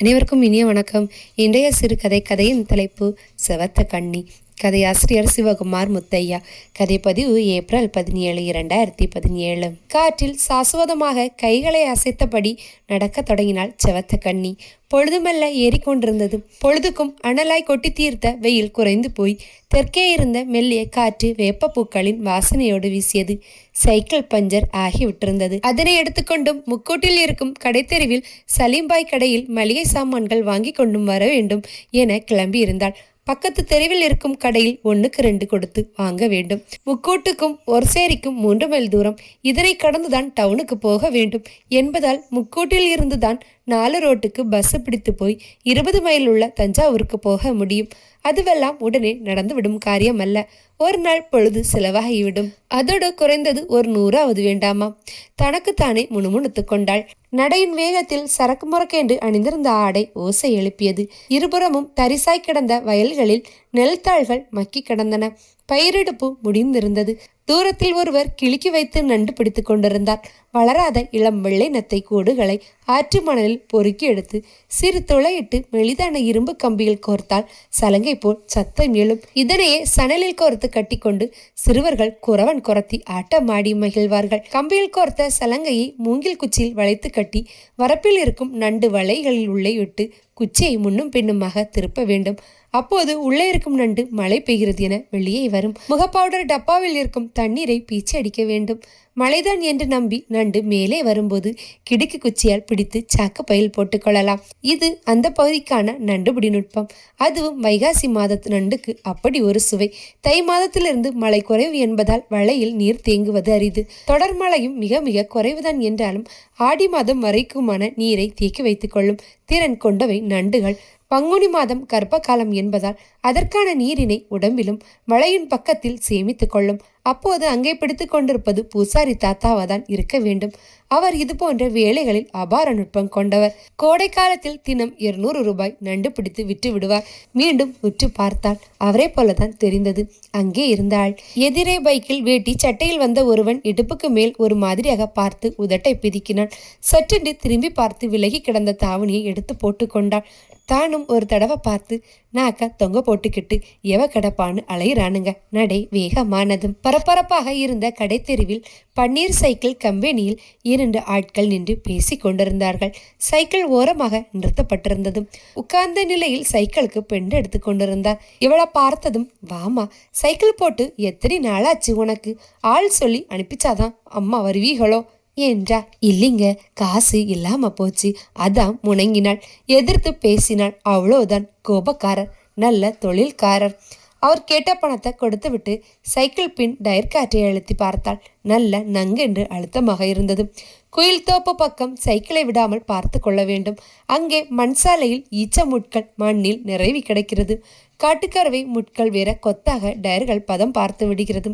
அனைவருக்கும் இனிய வணக்கம். இன்றைய சிறுகதை கதையின் தலைப்பு செவத்த கண்ணி. கதையாசிரியர் சிவகுமார் முத்தையா. கதைப்பதிவு ஏப்ரல் பதினேழு இரண்டாயிரத்தி பதினேழு. காற்றில் சாஸ்வதமாக கைகளை அசைத்தபடி நடக்கத் தொடங்கினாள் செவத்த கண்ணி பொழுதுமெல்ல ஏறிக்கொண்டிருந்தது. பொழுதுக்கும் அனலாய் கொட்டி தீர்த்த வெயில் குறைந்து போய் தெற்கே இருந்த மெல்லிய காற்று வேப்பப்பூக்களின் வாசனையோடு வீசியது. சைக்கிள் பஞ்சர் ஆகிவிட்டிருந்தது அதனை எடுத்துக்கொண்டும் முக்கூட்டில் இருக்கும் கடைத்தெருவில் சலீம்பாய் கடையில் மளிகை சாமான்கள் வாங்கி கொண்டும் வர வேண்டும் என கிளம்பியிருந்தாள். பக்கத்து தெருவில் இருக்கும் கடையில் ஒன்றுக்கு ரெண்டு கொடுத்து வாங்க வேண்டும். முக்கூட்டுக்கும் ஒர்சேரிக்கும் மூன்று மைல் தூரம். இதனை கடந்துதான் டவுனுக்கு போக வேண்டும். என்பதால் முக்கூட்டில் இருந்துதான் நாலு ரோட்டுக்கு பஸ் பிடித்து போய் இருபது மைல் உள்ள தஞ்சாவூருக்கு போக முடியும். அதுவெல்லாம் உடனே நடந்துவிடும் காரியம் அல்ல ஒரு நாள் பொழுது செலவாகிவிடும். அதோடு குறைந்தது ஒரு நூறாவது வேண்டாமா தனக்குத்தானே முணுமுணுத்து கொண்டாள். நடையின் வேகத்தில் சரக்கு முறக்கென்று அணிந்திருந்த ஆடை ஓசை எழுப்பியது. இருபுறமும் தரிசாய் கிடந்த வயல்களில் நெல்தாள்கள் மக்கி கிடந்தன. பயிரெடுப்பு முடிந்திருந்தது. தூரத்தில் ஒருவர் கிளுக்கி வைத்து நண்டு பிடித்து கொண்டிருந்தார். வளராத இளம் வெள்ளை நத்தை கூடுகளை ஆற்று மணலில் பொறுக்கி எடுத்து சிறு துளையிட்டு மெலிதான இரும்பு கம்பியில் கோர்த்தால் சலங்கை போல் சத்தம் எழும். இதனையே சணலில் கோர்த்து கட்டிக்கொண்டு சிறுவர்கள் குறவன் குரத்தி ஆட்டமாடி மகிழ்வார்கள். கம்பியில் கோர்த்த சலங்கையை மூங்கில் குச்சியில் வளைத்து கட்டி வரப்பில் இருக்கும் நண்டு வலைகளில் உள்ளே விட்டு குச்சியை முன்னும் பின்னுமாக திருப்ப வேண்டும். அப்போது உள்ளே இருக்கும் நண்டு மழை பெய்கிறது என வெளியே வரும். முகப்பவுடர் டப்பாவில் இருக்கும் தண்ணீரை பீச்சி அடிக்க வேண்டும். மழைதான் என்று நம்பி நண்டு மேலே வரும்போது கிடுக்கு குச்சியால் பிடித்து சாக்கு பையில் போட்டுக்கொள்ளலாம். இது அந்த பகுதிக்கான நண்டுபிடி நுட்பம் அதுவும் வைகாசி மாதத்து நண்டுக்கு அப்படி ஒரு சுவை. தை மாதத்திலிருந்து மழை குறைவு என்பதால் வளையில் நீர் தேங்குவது அரிது. தொடர் மழையும் மிக மிக குறைவுதான் என்றாலும் ஆடி மாதம் வரைக்குமான நீரை தேக்கி வைத்துக் கொள்ளும் திறன் கொண்டவை நண்டுகள். பங்குனி மாதம் கர்ப்ப காலம் என்பதால் அதற்கான நீரினை உடம்பிலும் மழையின் பக்கத்தில் சேமித்துக் கொள்ளும். அப்போது அங்கே பிடித்து கொண்டிருப்பது பூசாரி தாத்தாவாதான் இருக்க வேண்டும். அவர் இது போன்ற வேலைகளில் அபார நுட்பம் கொண்டவர். கோடை காலத்தில் தினம் இருநூறு ரூபாய் நண்டு பிடித்து விட்டு விடுவார். மீண்டும் உற்று பார்த்தாள் அவரே போலதான் தெரிந்தது. அங்கே இருந்தாள். எதிரே பைக்கில் வேட்டி சட்டையில் வந்த ஒருவன் இடுப்புக்கு மேல் ஒரு மாதிரியாக பார்த்து உதட்டை பிதிக்கினான். சற்றென்று திரும்பி பார்த்து விலகி கிடந்த தாவணியை எடுத்து போட்டுக்கொண்டாள் தானும் ஒரு தடவை பார்த்து நாக்க தொங்க போட்டுக்கிட்டு எவ கிடப்பான்னு அலையிறானுங்க. நடை வேகமானதும் பரபரப்பாக இருந்த கடைத்தெருவில் பன்னீர் சைக்கிள் கம்பெனியில் இரண்டு ஆட்கள் நின்று பேசி கொண்டிருந்தார்கள். சைக்கிள் ஓரமாக நிறுத்தப்பட்டிருந்ததும் உட்கார்ந்த நிலையில் சைக்கிளுக்கு பெண் எடுத்து கொண்டிருந்தார். இவளை பார்த்ததும் வாமா சைக்கிள் போட்டு எத்தனை நாளாச்சு உனக்கு? ஆள் சொல்லி அனுப்பிச்சாதான் அம்மா வருவீகளோ? என்றா? இல்லைங்க காசு இல்லாம போச்சு. அதான் முணங்கினாள். எதிர்த்து பேசினாள். அவ்வளோதான் கோபக்காரர். நல்ல தொழில்காரர். அவர் கேட்ட பணத்தை கொடுத்து விட்டு சைக்கிள் பின் டயர் காற்றை அழுத்தி பார்த்தாள். நல்ல நங்கென்று அழுத்தமாக இருந்தது. குயில் தோப்பு பக்கம் சைக்கிளை விடாமல் பார்த்து கொள்ள வேண்டும். அங்கே மண் சாலையில் ஈச்ச முட்கள் மண்ணில் நிறைவி கிடக்கிறது. காட்டுக்கறவை முட்கள் வேற கொத்தாக டயர்கள் பதம் பார்த்து விடுகிறது.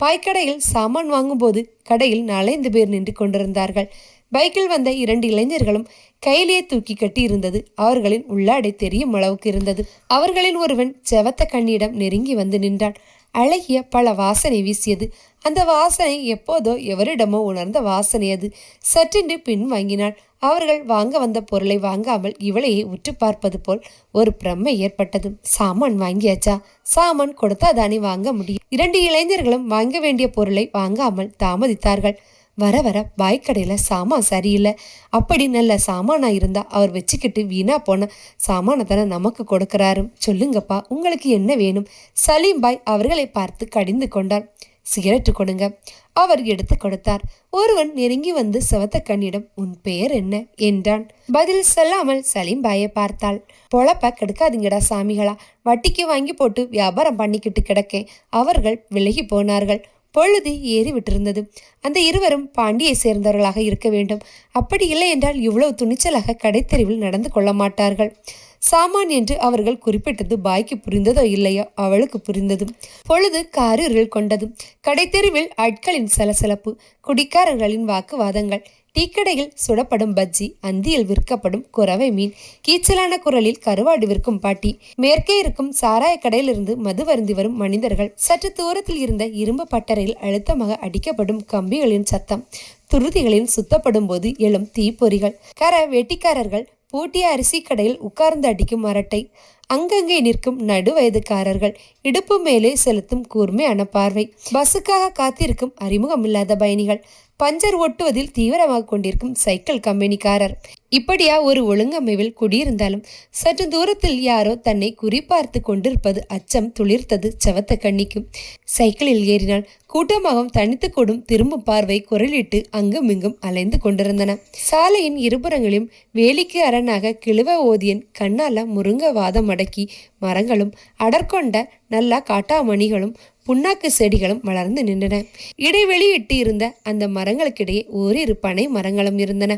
பாய்க்கடையில் சாமான் வாங்கும்போது கடையில் நாலைந்து பேர் நின்று கொண்டிருந்தார்கள். பைக்கில் வந்த இரண்டு இளைஞர்களும் கையிலேயே தூக்கி கட்டி இருந்தது. அவர்களின் உள்ளாடை தெரியும் அளவுக்கு இருந்தது. அவர்களின் ஒருவன் செவத்த கண்ணியிடம் நெருங்கி வந்து நின்றான். அழகிய பல வாசனை வீசியது. அந்த வாசனை எப்போதோ எவரிடமோ உணர்ந்த வாசனை அது. சற்றென்று பின் வாங்கினாள். அவர்கள் வாங்க வந்த பொருளை வாங்காமல் இவளையே உற்று பார்ப்பது போல் ஒரு பிரம்மை ஏற்பட்டது. சாமான் வாங்கியாச்சா? சாமான் கொடுத்தா தானே வாங்க முடியும். இரண்டு இளைஞர்களும் வாங்க வேண்டிய பொருளை வாங்காமல் தாமதித்தார்கள். வர வர பாய்க்கடையில் சாமான் சரியில்லை. அப்படி நல்ல சாமானாக இருந்தா அவர் வச்சுக்கிட்டு வீணா போன சாமானை தானே நமக்கு கொடுக்குறாரு. சொல்லுங்கப்பா உங்களுக்கு என்ன வேணும்? சலீம் பாய் அவர்களை பார்த்து கடிந்து கொண்டார். சிகரெட்டு கொடுங்க. அவர் எடுத்து கொடுத்தார். ஒருவன் நெருங்கி வந்து சிவத்த கண்ணிடம் உன் பெயர் என்ன? என்றான். பதில் சொல்லாமல் சலீம் பாயை பார்த்தாள். பொழப்ப கெடுக்காதீங்கடா சாமிகளா. வட்டிக்கு வாங்கி போட்டு வியாபாரம் பண்ணிக்கிட்டு கிடக்கேன். அவர்கள் விலகி போனார்கள். பொழுது ஏறி விட்டிருந்தது. அந்த இருவரும் பாண்டியை சேர்ந்தவர்களாக இருக்க வேண்டும். அப்படி இல்லை என்றால் இவ்வளவு துணிச்சலாக கடைத்தெருவில் நடந்து கொள்ள மாட்டார்கள். சாமான் என்று அவர்கள் குறிப்பிட்டது பாய்க்கு புரிந்ததோ இல்லையோ அவளுக்கு புரிந்ததும் பொழுது காரிருள் கொண்டது. கடைத்தெருவில் ஆட்களின் சலசலப்பு குடிக்காரர்களின் வாக்குவாதங்கள் டீக்கடையில் சுடப்படும் பஜ்ஜி அந்தியில் விற்கப்படும் குறவை மீன் கீச்சலான குரலில் கருவாடு விற்கும் பாட்டி மேற்கே இருக்கும் சாராய கடையிலிருந்து மது வருந்தி வரும் மனிதர்கள் சற்று தூரத்தில் இருந்த இரும்பு பட்டறையில் அழுத்தமாக அடிக்கப்படும் கம்பிகளின் சத்தம் துருதிகளில் சுத்தப்படும் போது எழும் தீப்பொறிகள் கர வெட்டிக்காரர்கள் பூட்டிய அரிசி கடையில் உட்கார்ந்து அடிக்கும் அரட்டை. அங்கங்கே நிற்கும் நடு வயதுக்காரர்கள் இடுப்பு மேலே செலுத்தும் கூர்மையான பார்வை. பஸ்ஸுக்காக காத்திருக்கும் அறிமுகமில்லாத பயணிகள். பஞ்சர் ஒட்டுவதில் தீவிரமாக கொண்டிருக்கும் சைக்கிள் கம்பெனிக்காரர். இப்படியா ஒரு ஒழுங்கமைவில் குடியிருந்தாலும் சற்று தூரத்தில் யாரோ தன்னை குறிப்பார்த்து கொண்டிருப்பது அச்சம் துளிர்த்தது செவத்த கண்ணிக்கும். சைக்கிளில் ஏறினால் கூட்டமாகவும் தனித்து கூடும் திரும்பும் பார்வை குரலிட்டு அங்குமிங்கும் அலைந்து கொண்டிருந்தன. சாலையின் இருபுறங்களிலும் வேலிக்கு அரணாக கிழுவ ஓதியன் கண்ணால முருங்க வாதம் அடக்கி மரங்களும் அடர்கொண்ட நல்ல காட்டாமணிகளும் புண்ணாக்கு செடிகளும் வளர்ந்து நின்றன. இடைவெளியிட்டு இருந்த அந்த மரங்களுக்கிடையே ஓரிரு பனை மரங்களும் இருந்தன.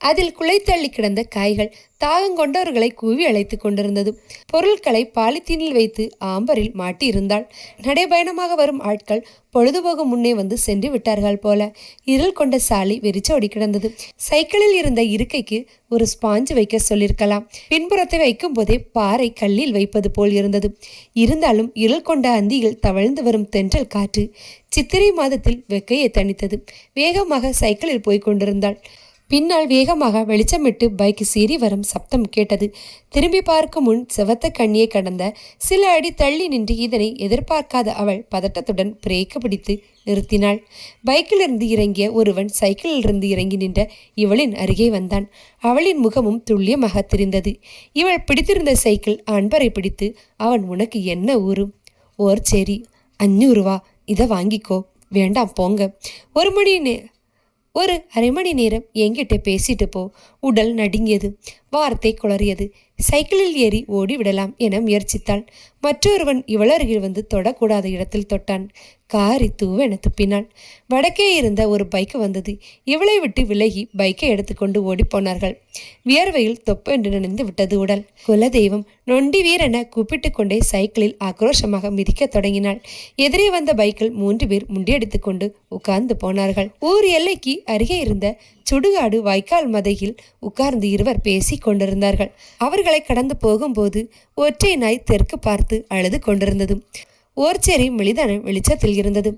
அதில் குலைத்தள்ளி கிடந்த காய்கள் தாகங்கொண்டவர்களை கூவி அழைத்து கொண்டிருந்தது. பொருட்களை பாலித்தீனில் வைத்து ஆம்பரில் மாட்டியிருந்தாள். நடைபயணமாக வரும் ஆட்கள் பொழுதுபோகும் முன்னே வந்து சென்று விட்டார்கள் போல. இருள் கொண்ட சாலை வெறிச்சோடி கிடந்தது. சைக்கிளில் இருந்த இருக்கைக்கு ஒரு ஸ்பாஞ்சு வைக்க சொல்லியிருக்கலாம். பின்புறத்தை வைக்கும் போதே பாறை கல்லில் வைப்பது போல் இருந்தது. இருந்தாலும் இருள் கொண்ட அந்தியில் தவழ்ந்து வரும் தென்றல் காற்று சித்திரை மாதத்தில் வெக்கையை தணித்தது. வேகமாக சைக்கிளில் போய்க் கொண்டிருந்தாள். பின்னால் வேகமாக வெளிச்சமிட்டு பைக் சீறி வரும் சப்தம் கேட்டது. திரும்பி பார்க்கும் முன் செவத்த கண்ணியை கடந்த சில அடி தள்ளி நின்று இதனை எதிர்பார்க்காத அவள் பதட்டத்துடன் பிரேக்கு பிடித்து நிறுத்தினாள். பைக்கிலிருந்து இறங்கிய ஒருவன் சைக்கிளிலிருந்து இறங்கி நின்ற இவளின் அருகே வந்தான். அவளின் முகமும் துல்லியமாக தெரிந்தது. இவள் பிடித்திருந்த சைக்கிள் அன்பரை பிடித்து அவன் உனக்கு என்ன ஊரும் ஓர் சரி. அஞ்சூறுவா. இதை வாங்கிக்கோ. வேண்டாம் போங்க. ஒரு மணி நே ஒரு அரை மணி நேரம் என்கிட்ட பேசிட்டு போ. உடல் நடுங்கியது. வார்த்தை குளறியது. சைக்கிளில் ஏறி ஓடிவிடலாம் என முயற்சித்தாள் மற்றொருவன் இவளருகில் வந்து தொடக்கூடாத இடத்தில் தொட்டான். காரி தூவென துப்பினாள் வடக்கே இருந்த ஒரு பைக்கு வந்தது. இவளை விட்டு விலகி பைக்கை எடுத்துக்கொண்டு ஓடிப்போனார்கள் வியர்வையில் தொப்பென்று நினைந்து விட்டது உடல். குலதெய்வம் நொண்டி வீரென கூப்பிட்டு கொண்டே சைக்கிளில் ஆக்ரோஷமாக மிதிக்கத் தொடங்கினாள். எதிரே வந்த பைக்கில் மூன்று பேர் முண்டியடித்துக்கொண்டு உட்கார்ந்து போனார்கள். ஊர் எல்லைக்கு அருகே இருந்த சுடுகாடு வாய்க்கால் மதையில் உட்கார்ந்து இருவர் பேசிக் கொண்டிருந்தார்கள். அவர்களை கடந்து போகும்போது ஒற்றை நாய் தெற்கு பார்த்து அழுது கொண்டிருந்தது. ஓர்ச்சேரி மெளிதான வெளிச்சத்தில் இருந்தது.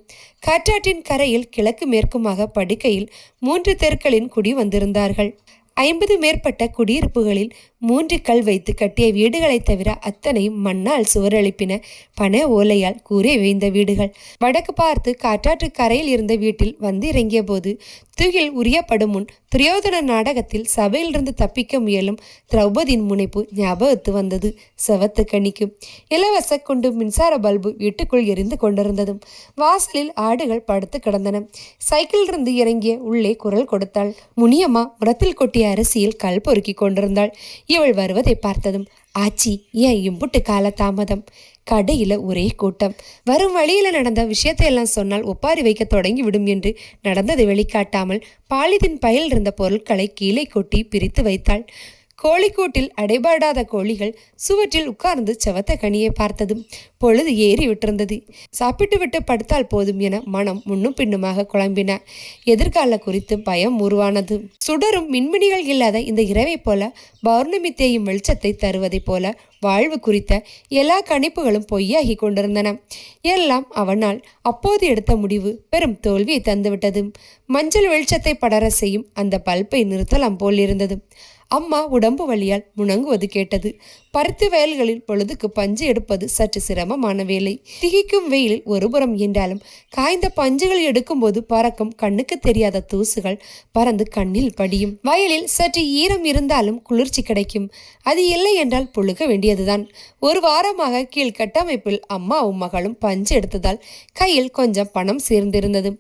காற்றாற்றின் கரையில் கிழக்கு மேற்குமாக படுக்கையில் மூன்று தெருக்களின் குடி வந்திருந்தார்கள். ஐம்பது மேற்பட்ட குடியிருப்புகளில் மூன்று கல் வைத்து கட்டிய வீடுகளை தவிர அத்தனை மண்ணால் சுவரளிப்பின பன பனை ஓலையால் கூரை வைந்த வீடுகள். வடக்கு பார்த்து காற்றாற்று கரையில் இருந்த வீட்டில் வந்து இறங்கிய போது துகில் உரியப்படும் முன் துரியோதன நாடகத்தில் சபையிலிருந்து தப்பிக்க முயலும் திரௌபதியின் முனைப்பு ஞாபகத்து வந்தது. செவத்து கணிக்கு இலவச கொண்டு மின்சார பல்பு வீட்டுக்குள் எரிந்து கொண்டிருந்ததும் வாசலில் ஆடுகள் படுத்து கிடந்தன. சைக்கிளிலிருந்து இறங்கிய உள்ளே குரல் கொடுத்தாள். முனியம்மா முரத்தில் கொட்டிய அரிசியில் கல் பொறுக்கி கொண்டிருந்தாள். இவள் வருவதை பார்த்ததும் ஆச்சி ஏன் இம்புட்டு கால தாமதம்? கடையில் ஒரே கூட்டம். வரும் வழியில நடந்த விஷயத்தை எல்லாம் சொன்னால் ஒப்பாரி வைக்க தொடங்கி விடும் என்று நடந்ததை வெளிக்காட்டாமல் பாலிதின் பயில் இருந்த பொருட்களை கீழே கொட்டி பிரித்து வைத்தாள். கோழிக்கூட்டில் அடைபாடாத கோழிகள் சுவற்றில் உட்கார்ந்து செவத்த கனியை பார்த்ததும் பொழுது ஏறி விட்டிருந்தது. சாப்பிட்டு விட்டு படுத்தால் போதும் என மனம் முன்னும் பின்னுமாக குழம்பின. எதிர்கால குறித்து பயம் உருவானது. சுடரும் மின்மினிகள் இல்லாத இந்த இரவை போல பௌர்ணமி தேயும் வெளிச்சத்தை தருவதைப் போல வாழ்வு குறித்த எல்லா கணிப்புகளும் பொய்யாகி கொண்டிருந்தன. எல்லாம் அவனால் அப்போது எடுத்த முடிவு பெரும் தோல்வியை தந்துவிட்டது. மஞ்சள் வெளிச்சத்தை படர செய்யும் அந்த பல்பை நிறுத்தலாம் போல் இருந்தது அம்மா உடம்பு வழியால் முணங்குவது கேட்டது. பருத்தி வயல்களில் பொழுதுக்கு பஞ்சு எடுப்பது சற்று சிரமமான வேலை. திகிக்கும் வெயிலில் ஒருபுறம் என்றாலும் காய்ந்த பஞ்சுகள் எடுக்கும்போது பறக்கும் கண்ணுக்கு தெரியாத தூசுகள் பறந்து கண்ணில் படியும். வயலில் சற்று ஈரம் இருந்தாலும் குளிர்ச்சி கிடைக்கும். அது இல்லை என்றால் புழுக வேண்டியதுதான். ஒரு வாரமாக கீழ் கட்டமைப்பில் அம்மாவும் மகளும் பஞ்சு எடுத்ததால் கையில் கொஞ்சம் பணம் சேர்ந்திருந்தது.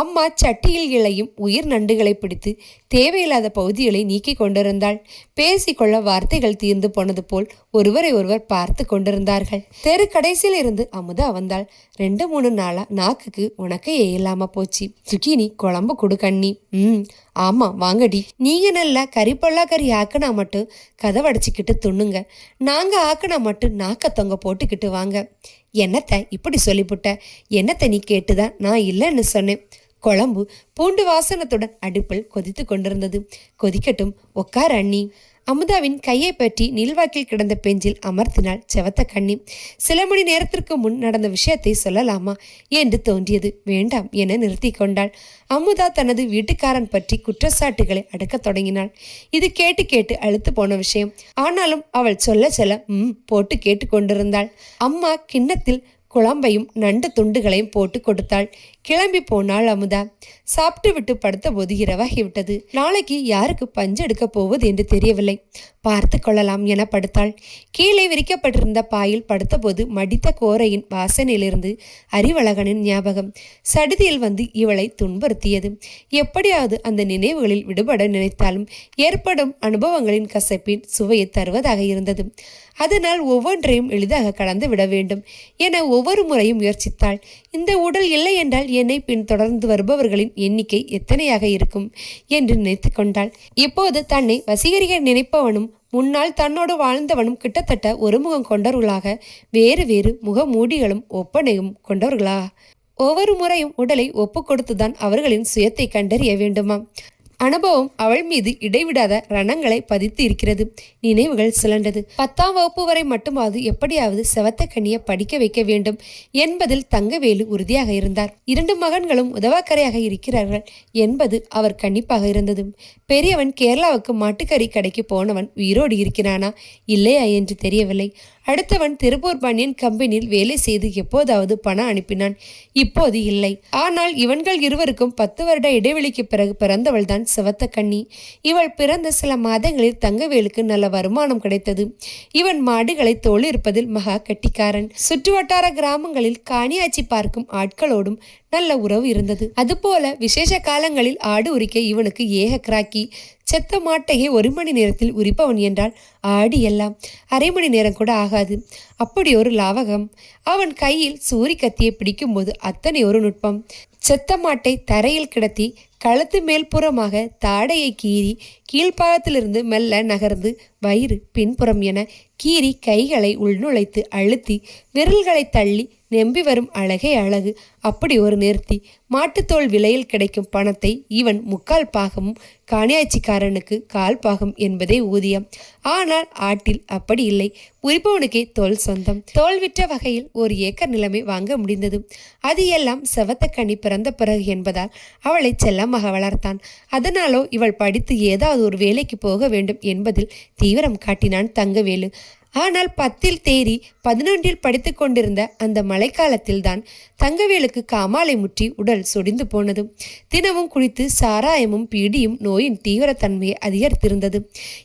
அம்மா சட்டியில் இழையும் உயிர் நண்டுகளை பிடித்து தேவையில்லாத பகுதிகளை நீக்கி கொண்டிருந்தாள். பேசிக்கொள்ள வார்த்தைகள் தீர்ந்து போனது போல் ஒருவரை ஒருவர் பார்த்து கொண்டிருந்தார்கள். தெரு கடைசியில் இருந்து அமுதா வந்தாள் ரெண்டு மூணு நாளா நாக்குக்கு உனக்கே இல்லாம போச்சு. சுக்கினி குழம்பு கொடு கண்ணி. ம் ஆமா வாங்கடி. நீங்க நல்லா கறி பொல்லா கறி ஆக்கினா மட்டும் கதவடைச்சிக்கிட்டு துண்ணுங்க. நாங்க ஆக்கினா மட்டும் நாக்க தொங்க போட்டுக்கிட்டு வாங்க. என்னத்தை இப்படி சொல்லிவிட்ட என்னத்தை நீ கேட்டுதான் நான் இல்லைன்னு சொன்னேன். குழம்பு பூண்டு வாசனத்துடன் அடுப்பில் கொதித்து கொண்டிருந்தது. கொதிக்கட்டும் உக்கார் அண்ணி. அமுதாவின் கையை பற்றி நீள்வாக்கில் கிடந்த பெஞ்சில் அமர்த்தினாள் செவத்த கண்ணி. சில மணி நேரத்திற்கு முன் நடந்த விஷயத்தை சொல்லலாமா என்று தோன்றியது. வேண்டாம் என நிறுத்தி கொண்டாள். அமுதா தனது வீட்டுக்காரன் பற்றி குற்றச்சாட்டுகளை அடக்கத் தொடங்கினாள். இது கேட்டு கேட்டு அழுத்து போன விஷயம். ஆனாலும் அவள் சொல்ல சொல்ல ம் போட்டு கேட்டு கொண்டிருந்தாள். அம்மா கிண்ணத்தில் குழம்பையும் நண்டு துண்டுகளையும் போட்டு கொடுத்தாள். கிளம்பி போனாள் அமுதா. சாப்பிட்டு விட்டு படுத்த போது இரவாகிவிட்டது நாளைக்கு யாருக்கு பஞ்சு எடுக்க போவது என்று தெரியவில்லை. பார்த்து கொள்ளலாம் என படுத்தாள். கீழே விரிக்கப்பட்டிருந்த பாயில் படுத்தபோது மடித்த கோரையின் வாசனையிலிருந்து அறிவழகனின் ஞாபகம். சடுதியில் வந்து இவளை துன்புறுத்தியது. எப்படியாவது அந்த நினைவுகளில் விடுபட நினைத்தாலும் ஏற்படும் அனுபவங்களின் கசப்பின் சுவையை தருவதாக இருந்தது. அதனால் ஒவ்வொன்றையும் எளிதாக கலந்து விட வேண்டும் என ஒவ்வொரு முறையும் முயற்சித்தாள். இந்த உடல் இல்லை என்றால் என்னை பின் தொடர்ந்து வருபவர்களின் எண்ணிக்கை எத்தனையாக இருக்கும் என்று நினைத்து கொண்டாள். இப்போது தன்னை வசீகரிக்க நினைப்பவனும் முன்னால் தன்னோடு வாழ்ந்தவனும் கிட்டத்தட்ட ஒரு முகம் கொண்டவர்களாக வேறு வேறு முகமூடிகளும் ஒப்பனையும் கொண்டவர்களா? ஒவ்வொரு முறையும் உடலை ஒப்பு கொடுத்துதான் அவர்களின் சுயத்தை கண்டறிய வேண்டுமா அனுபவம் அவள் மீது இடைவிடாத ரணங்களை பதித்து இருக்கிறது நினைவுகள் சுழண்டது பத்தாம் வகுப்பு வரை மட்டுமாவது எப்படியாவது செவத்த கண்ணியை படிக்க வைக்க வேண்டும் என்பதில் தங்கவேலு உறுதியாக இருந்தார். இரண்டு மகன்களும் உதவாக்கரையாக இருக்கிறார்கள் என்பது அவர் கண்டிப்பாக இருந்தது. பெரியவன் கேரளாவுக்கு மாட்டுக்கறி கடைக்கு போனவன் உயிரோடு இருக்கிறானா? இல்லையா என்று தெரியவில்லை. அடுத்தவன் திருப்பூர் பனியன் கம்பெனியில் வேலை செய்து எப்போதாவது பணம் அனுப்பினான். இப்போது இல்லை. ஆனால் இவன்கள் இருவருக்கும் பத்து வருட இடைவெளிக்கு பிறகு பிறந்தவள் தான் சிவத்த கண்ணி. இவள் பிறந்த சில மாதங்களில் தங்கவேலுக்கு நல்ல வருமானம் கிடைத்தது. இவன் மாடுகளை தோளிருப்பதில் மகா கட்டிக்காரன். சுற்றுவட்டார கிராமங்களில் காணியாச்சி பார்க்கும் ஆட்களோடும் நல்ல உறவு இருந்தது. அதுபோல விசேஷ காலங்களில் ஆடு உரிக்க இவனுக்கு ஏக கிராக்கி செத்த மாட்டையே ஒரு மணி நேரத்தில் உரிப்பவன் என்றால் ஆடி எல்லாம் அரை மணி நேரம் கூட ஆகாது. அப்படி ஒரு லாவகம். அவன் கையில் சூரி கத்தியை பிடிக்கும்போது அத்தனை ஒரு நுட்பம். செத்த மாட்டை தரையில் கிடத்தி கழுத்து மேல்புறமாக தாடையை கீறி கீழ்ப்பாகத்திலிருந்து மெல்ல நகர்ந்து வயிறு பின்புறம் என கீறி கைகளை உள்நுழைத்து அழுத்தி விரல்களை தள்ளி நெம்பி வரும் அழகே அழகு. அப்படி ஒரு நேர்த்தி மாட்டுத்தோல் விலையில் கிடைக்கும் பணத்தை இவன் முக்கால் பாகமும் காணியாட்சிக்காரனுக்கு கால் பாகம் என்பதே ஊதியம். ஆனால் ஆட்டில் அப்படி இல்லை. உரிப்பவனுக்கே தோல் சொந்தம். தோல் விற்ற வகையில் ஒரு ஏக்கர் நிலைமை வாங்க முடிந்தது. அது எல்லாம் செவத்த கனி பிறந்த பிறகு என்பதால் அவளை செல்லமாக வளர்த்தான். அதனாலோ இவள் படித்து ஏதாவது ஒரு வேலைக்கு போக வேண்டும் என்பதில் தீவிரம் காட்டினான் தங்கவேலு. ஆனால் பத்தில் தேறி பதினொன்றில் படித்து கொண்டிருந்த அந்த மழைக்காலத்தில்தான் தங்கவேலுக்கு காமாலை முற்றி உடல் சொடிந்து போனது. தினமும் குடித்து சாராயமும் பீடியும் நோயின் தீவிரத்தன்மையை அதிகரித்திருந்தது.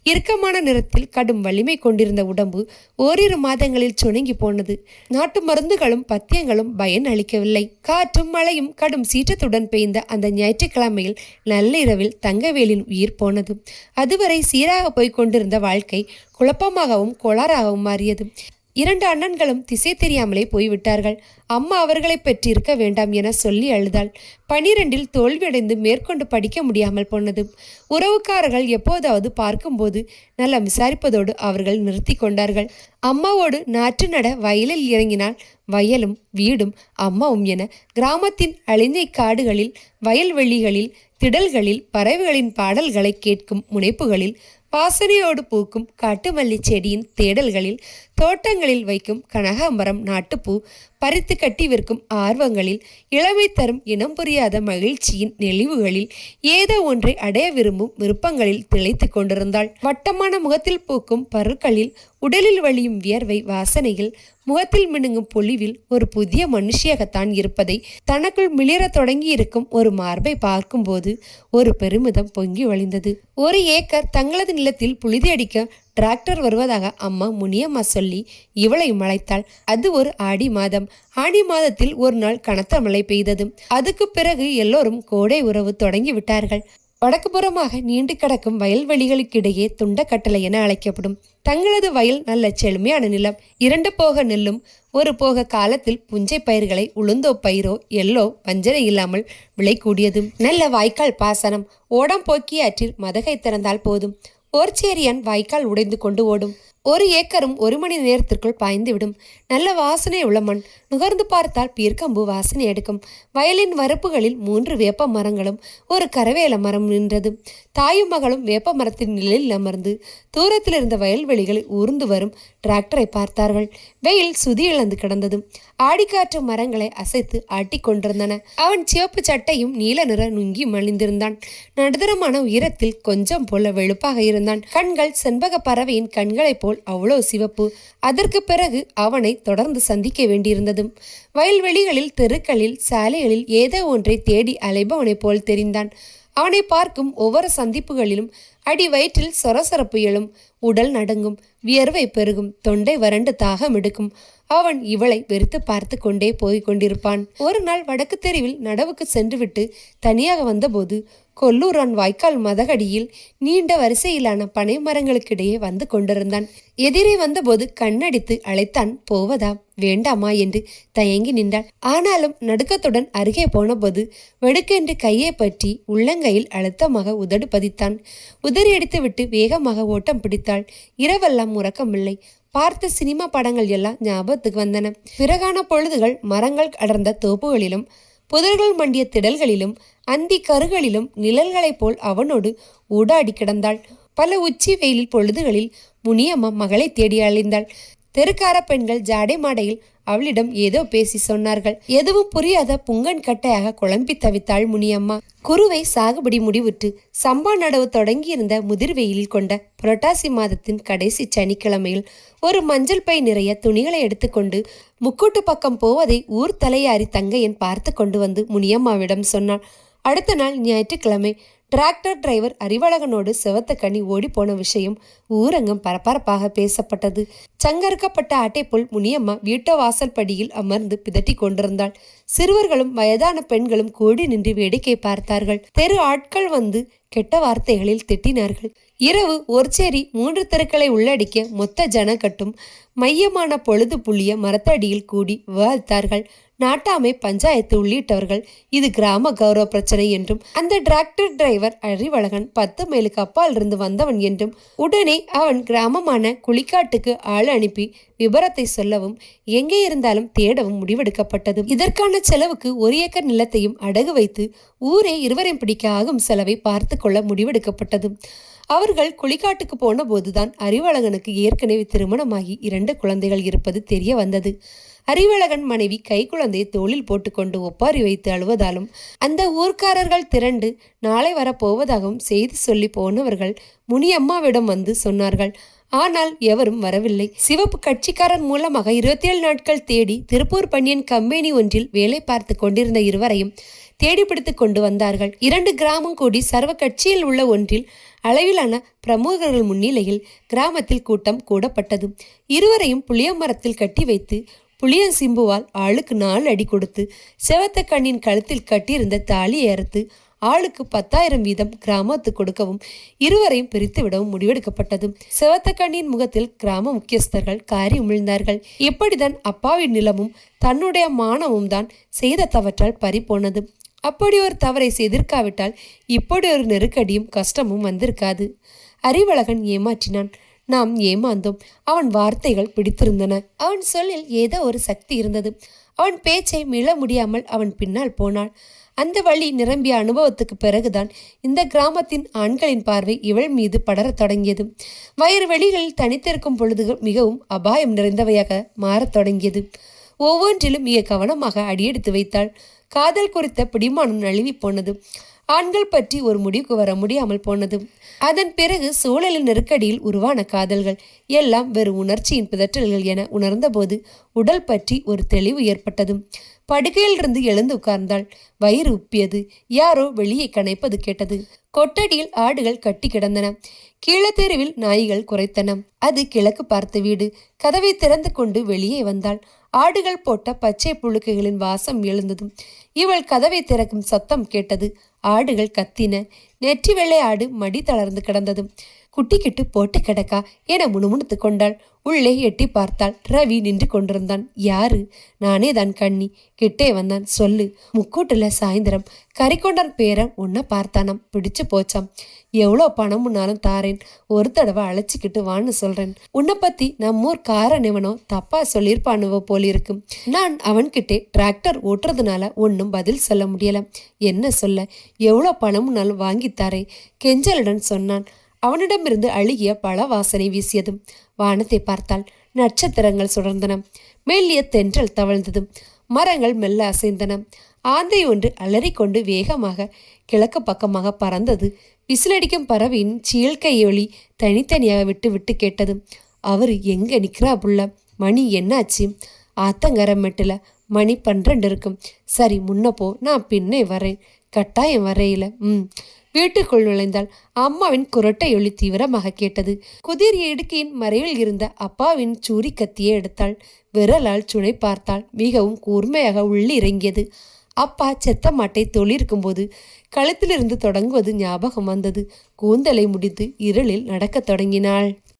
இறுக்கமான நிறத்தில் கடும் வலிமை கொண்டிருந்த உடம்பு ஓரிரு மாதங்களில் சுணங்கி போனது. நாட்டு மருந்துகளும் பத்தியங்களும் பயன் அளிக்கவில்லை. காற்றும் மழையும் கடும் சீற்றத்துடன் பெய்ந்த அந்த ஞாயிற்றுக்கிழமையில் நள்ளிரவில் தங்கவேலின் உயிர் போனது. அதுவரை சீராக போய்க் கொண்டிருந்த வாழ்க்கை குழப்பமாகவும் கோளாறாகவும் மாறியது. இரண்டு அண்ணன்களும் திசை தெரியாமலே போய்விட்டார்கள். அம்மா அவர்களை பெற்றிருக்க வேண்டாம் என சொல்லி அழுதாள். பனிரெண்டில் தோல்வியடைந்து மேற்கொண்டு படிக்க முடியாமல் போனது. உறவுக்காரர்கள் எப்போதாவது பார்க்கும்போது நல்லா விசாரிப்பதோடு அவர்கள் நிறுத்தி கொண்டார்கள். அம்மாவோடு நாற்று நட வயலில் இறங்கினால் வயலும் வீடும் அம்மாவும் என கிராமத்தின் அழிஞ்சை காடுகளில் வயல்வெளிகளில் திடல்களில் பறவைகளின் பாடல்களை கேட்கும் முனைப்புகளில் வாசனையோடு பூக்கும் காட்டுமல்லி செடியின் தேடல்களில் தோட்டங்களில் வைக்கும் கனகாம்பரம் நாட்டுப்பூ பறித்து கட்டி விற்கும் ஆர்வங்களில் இளமை தரும் இனம் புரியாத மகிழ்ச்சியின் நெளிவுகளில் ஏதோ ஒன்றை அடைய விரும்பும் விருப்பங்களில் திளைத்து கொண்டிருந்தாள். வட்டமான முகத்தில் பூக்கும் பருக்களில் உடலில் வழியும் வியர்வை வாசனையில் முகத்தில் மினுங்கும் பொலிவில் ஒரு புதிய மனுஷியாகத்தான் இருப்பதை தனக்குள் மிளிர தொடங்கி இருக்கும் ஒரு மார்பை பார்க்கும்போது ஒரு பெருமிதம் பொங்கி வழிந்தது. ஒரு ஏக்கர் தங்களது நிலத்தில் புழுதி அடிக்க டிராக்டர் வருவதாக அம்மா முனியம்மா சொல்லி இவளை மழைத்தாள் அது ஒரு ஆடி மாதம். ஆடி மாதத்தில் ஒரு நாள் கனத்த மழை பெய்தது. அதுக்கு பிறகு எல்லோரும் கோடை உறவு தொடங்கி விட்டார்கள். வடக்குப்புறமாக நீண்டு கிடக்கும் வயல்வெளிகளுக்கிடையே துண்டக்கட்டளை என அழைக்கப்படும். தங்களது வயல் நல்ல செழுமையான நிலம். இரண்டு போக நெல்லும் ஒரு போக காலத்தில் புஞ்சை பயிர்களை உளுந்தோ பயிரோ எல்லோ வஞ்சனை இல்லாமல் விலை நல்ல வாய்க்கால் பாசனம். ஓடம் போக்கிய ஆற்றில் மதகை திறந்தால் போதும். ஓர்ச்சேரியன் வாய்க்கால் உடைந்து கொண்டு ஓடும். ஒரு ஏக்கரும் ஒரு மணி நேரத்திற்குள் பாய்ந்துவிடும். நல்ல வாசனை உள்ள மண். நுகர்ந்து பார்த்தால் பீர்க்கம்பு வாசனை எடுக்கும். வயலின் வரப்புகளில் மூன்று வேப்ப மரங்களும் ஒரு கரவேல மரம் நின்றது. தாயும் மகளும் வேப்ப மரத்தின் நிலையில் அமர்ந்து தூரத்தில் இருந்த வயல்வெளிகளில் ஊர்ந்து வரும் டிராக்டரை பார்த்தார்கள். வெயில் சுதி இழந்து கிடந்தது. ஆடிக்காற்று மரங்களை அசைத்து ஆட்டிக்கொண்டிருந்தன அவன் சிவப்பு சட்டையும் நீல நிற நுங்கி மலிந்திருந்தான். நடுத்தரமான உயரத்தில் கொஞ்சம் போல வெளுப்பாக இருந்தான். கண்கள் செண்பக பறவையின் கண்களைப் போல் அவ்வளோ சிவப்பு. அதற்கு பிறகு அவனை தொடர்ந்து சந்திக்க வேண்டியிருந்ததும் வயல்வெளிகளில் தெருக்களில் சாலைகளில் ஏதோ ஒன்றை தேடி அலைபவனைப் போல் தெரிந்தான். அவனை பார்க்கும் ஒவ்வொரு சந்திப்புகளிலும் அடி வயிற்றில் சொரசொரப்பு எழும். உடல் நடுங்கும் வியர்வை பெருகும் தொண்டை வறண்டு தாகம் எடுக்கும். அவன் இவளை வெறுத்து பார்த்து கொண்டே போய் கொண்டிருப்பான். ஒரு நாள் வடக்கு தெருவில் நடவுக்கு சென்றுவிட்டு தனியாக வந்தபோது கொல்லூரான் வாய்க்கால் மதகடியில் நீண்ட வரிசையிலான பனை மரங்களுக்கிடையே வந்து கொண்டிருந்தான். எதிரே வந்தபோது கண்ணடித்து அழைத்தான் போவதா? வேண்டாமா? என்று தயங்கி நின்றாள். ஆனாலும் நடுக்கத்துடன் அருகே போனபோது வெடுக்கென்று கையை பற்றி உள்ளங்கையில் அழுத்தமாக உதடு பதித்தான். உதறி அடித்துவிட்டு வேகமாக ஓட்டம் பிடித்தான். விழித்தாள் இரவெல்லாம் உறக்கமில்லை. பார்த்த சினிமா படங்கள் எல்லாம் ஞாபகத்துக்கு வந்தன. பிறகான பொழுதுகள் மரங்கள் அடர்ந்த தோப்புகளிலும் புதர்கள் மண்டிய திடல்களிலும் அந்தி கருகளிலும் நிழல்களைப் போல் அவனோடு ஊடாடி கிடந்தாள். பல உச்சி வெயிலில் பொழுதுகளில் முனியம்மா மகளை தேடி அழிந்தாள். தெருக்கார பெண்கள் ஜாடை மாடையில் அவளிடம் ஏதோ பேசி சொன்னார்கள். எதுவும் புரியாத புங்கன் கட்டையாக குழம்பி தவித்தாள் முனியம்மா. குருவை சாகுபடி முடிவுற்று சம்பா நடவு தொடங்கியிருந்த முதிர் வெயிலில் கொண்ட புரட்டாசி மாதத்தின் கடைசி சனிக்கிழமையில் ஒரு மஞ்சள் பை நிறைய துணிகளை எடுத்துக்கொண்டு முக்கூட்டு பக்கம் போவதை ஊர் தலையாரி தங்கையன் பார்த்து கொண்டு வந்து முனியம்மாவிடம் சொன்னாள். அடுத்த நாள் ஞாயிற்றுக்கிழமை டிராக்டர் டிரைவர் அறிவழகனோடு செவத்த கனி ஓடி போன விஷயம் ஊரங்கம் பரபரப்பாக பேசப்பட்டது. சங்கறுக்கப்பட்ட ஆட்டைப்புல் முனியம்மா வீட்டு வாசல் படியில் அமர்ந்து பிதட்டி கொண்டிருந்தாள். சிறுவர்களும் வயதான பெண்களும் கூடி நின்று வேடிக்கை பார்த்தார்கள். தெரு ஆட்கள் வந்து கெட்ட வார்த்தைகளில் திட்டினார்கள். இரவு ஒருச்சேரி மூன்று தெருக்களை உள்ளடக்கிய மொத்த ஜனக்கட்டும் மையமான பொழுது புள்ளிய மரத்தடியில் கூடி விவாதித்தார்கள். நாட்டாமை பஞ்சாயத்து உள்ளிட்டவர்கள் இது கிராம கௌரவ பிரச்சனை என்றும் அந்த டிராக்டர் டிரைவர் அறிவழகன் பத்து மைலுக்கு அப்பால் இருந்து வந்தவன் என்றும் உடனே அவன் கிராமமான குளிக்காட்டுக்கு ஆள் அனுப்பி விபரத்தை சொல்லவும் எங்கே இருந்தாலும் தேடவும் முடிவெடுக்கப்பட்டது. இதற்கான செலவுக்கு ஒரு ஏக்கர் நிலத்தையும் அடகு வைத்து ஊரே இருவரையும் பிடிக்க ஆகும் செலவை பார்த்து கொள்ள முடிவெடுக்கப்பட்டது. அவர்கள் குளிக்காட்டுக்கு போன போதுதான் அறிவழகனுக்கு ஏற்கனவே திருமணமாகி இரண்டு குழந்தைகள் இருப்பது தெரிய வந்தது. அறிவழகன் மனைவி கைக்குழந்தையை தோளில் போட்டுக்கொண்டு ஒப்பாரி வைத்து அழுவதாலும் அந்த ஊர்க்காரர்கள் திரண்டு நாளை வரப்போவதாகவும் செய்தி சொல்லி போனவர்கள் முனியம்மாவிடம் வந்து சொன்னார்கள். ஆனால் எவரும் வரவில்லை. சிவப்பு கட்சிக்காரன் மூலமாக இருபத்தி ஏழு நாட்கள் தேடி திருப்பூர் பன்னியன் கம்பெனி ஒன்றில் வேலை பார்த்து கொண்டிருந்த இருவரையும் தேடிப்பிடித்து கொண்டு வந்தார்கள். இரண்டு கிராமம் கூடி சர்வ கட்சியில் உள்ள ஒன்றில் அளவிலான பிரமுகர்கள் முன்னிலையில் கிராமத்தில் கூட்டம் கூடப்பட்டது. இருவரையும் புளியமரத்தில் கட்டி வைத்து புளியன் சிம்புவால் ஆளுக்கு நாலு அடி கொடுத்து செவத்த கண்ணின் கழுத்தில் கட்டியிருந்த தாலியை அறுத்து ஆளுக்கு பத்தாயிரம் வீதம் கிராமத்து கொடுக்கவும் இருவரையும் பிரித்து விடவும் முடிவெடுக்கப்பட்டது. செவத்த கண்ணின் முகத்தில் கிராம முக்கியஸ்தர்கள் காரி உமிழ்ந்தார்கள். இப்படிதான் அப்பாவின் நிலமும் தன்னுடைய மானமும் தான் செய்த தவற்றால் பறிப்போனது அப்படி ஒரு தவறை செய்திருக்காவிட்டால் இப்படி ஒரு நெருக்கடியும் கஷ்டமும் வந்திருக்காது. அறிவழகன் ஏமாற்றினான். நாம் ஏமாந்தோம். அவன் வார்த்தைகள் பிடித்திருந்தன. அவன் சொல்லில் ஏதோ ஒரு சக்தி இருந்தது. அவன் பேச்சை மீள முடியாமல் அவன் பின்னால் போனாள். அந்த வழி நிரம்பிய அனுபவத்துக்கு பிறகுதான் இந்த கிராமத்தின் ஆண்களின் பார்வை இவள் மீது படரத் தொடங்கியது. வயிறு வெளிகளில் தனித்திருக்கும் பொழுதுகள் மிகவும் அபாயம் நிறைந்தவையாக மாறத் தொடங்கியது. ஒவ்வொன்றிலும் மிக கவனமாக அடியெடுத்து வைத்தாள். காதல் குறித்த பிடிமானம் நழுவி போனது. ஆண்கள் பற்றி ஒரு முடிவுக்கு வர முடியாமல் போனது. அதன் பிறகு சூழலின் நெருக்கடியில் உருவான காதல்கள். எல்லாம் வெறும் உணர்ச்சியின் பிதற்றல்கள் என உணர்ந்தபோது உடல் பற்றி ஒரு தெளிவு ஏற்பட்டது. படுக்கையிலிருந்து எழுந்து உட்கார்ந்தாள். வயிறு உப்பியது. யாரோ வெளியே கனைப்பது கேட்டது. கொட்டடியில் ஆடுகள் கட்டி கிடந்தன. கீழத்தெருவில் நாய்கள் குறைத்தன அது கிழக்கு பார்த்த வீடு. கதவை திறந்து கொண்டு வெளியே வந்தாள். ஆடுகள் போட்ட பச்சை புழுக்கைகளின் வாசம் எழுந்ததும் இவள் கதவை திறக்கும் சத்தம் கேட்டது. ஆடுகள் கத்தின. நெற்றி வெள்ளை ஆடு மடி தளர்ந்து கிடந்தது. குட்டிக்கிட்டு போட்டு கிடக்கா என முணுமுணுத்து கொண்டாள். உள்ளே எட்டி பார்த்தாள். ரவி நின்று கொண்டிருந்தான். யாரு? நானே தான் கண்ணி. கிட்டே வந்தான். சொல்லு. முக்கூட்டுல சாயந்தரம். கறிக்கொண்டான் பேரன் உன்னை பார்த்தானாம். பிடிச்சு போச்சாம். எவ்வளோ பணம் முன்னாலும் தாரேன். ஒரு தடவை அழைச்சிக்கிட்டு வான்னு சொல்றேன். உன்னை பத்தி நம்மூர் காரன் இவனோ தப்பா சொல்லியிருப்பானுவோ போலிருக்கும் நான் அவன்கிட்டே டிராக்டர் ஓட்டுறதுனால ஒன்றும் பதில் சொல்ல முடியல. என்ன சொல்ல? எவ்வளோ பணமுன்னாலும் வாங்கி வாங்கித்தாரே கெஞ்சலுடன் சொன்னான். அவனிடமிருந்து அழுகிய பல வாசனை வீசியதும் வானத்தை பார்த்தால் நட்சத்திரங்கள் சுடர்ந்தன மெல்லிய தென்றல் தவழ்ந்ததும் மரங்கள் மெல்ல அசைந்தன. ஆந்தை ஒன்று அலறிக்கொண்டு வேகமாக கிழக்கு பக்கமாக பறந்தது. விசிலடிக்கும் பறவையின் சீழ்கை ஒளி தனித்தனியாக விட்டு விட்டு கேட்டது அவர் எங்க நிற்கிறா புள்ள? மணி என்னாச்சு? ஆத்தங்கரம் மெட்டில் மணி பன்னிரண்டு இருக்கும். சரி முன்னப்போ நான் பின்னே வரேன். கட்டாயம் வரையில. ம். வீட்டுக்குள் நுழைந்தால் அம்மாவின் குரட்டை ஒளி தீவிரமாக கேட்டது. குதிரிய இடுக்கியின் மறைவில் இருந்த அப்பாவின் சூரி கத்தியை எடுத்தாள். விரலால் சுனை பார்த்தாள். மிகவும் கூர்மையாக உள்ளிறங்கியது அப்பா செத்த மாட்டை தொழிற்கும் போது கழுத்திலிருந்து தொடங்குவது ஞாபகம் வந்தது. கூந்தலை முடித்து இருளில் நடக்கத் தொடங்கினாள்.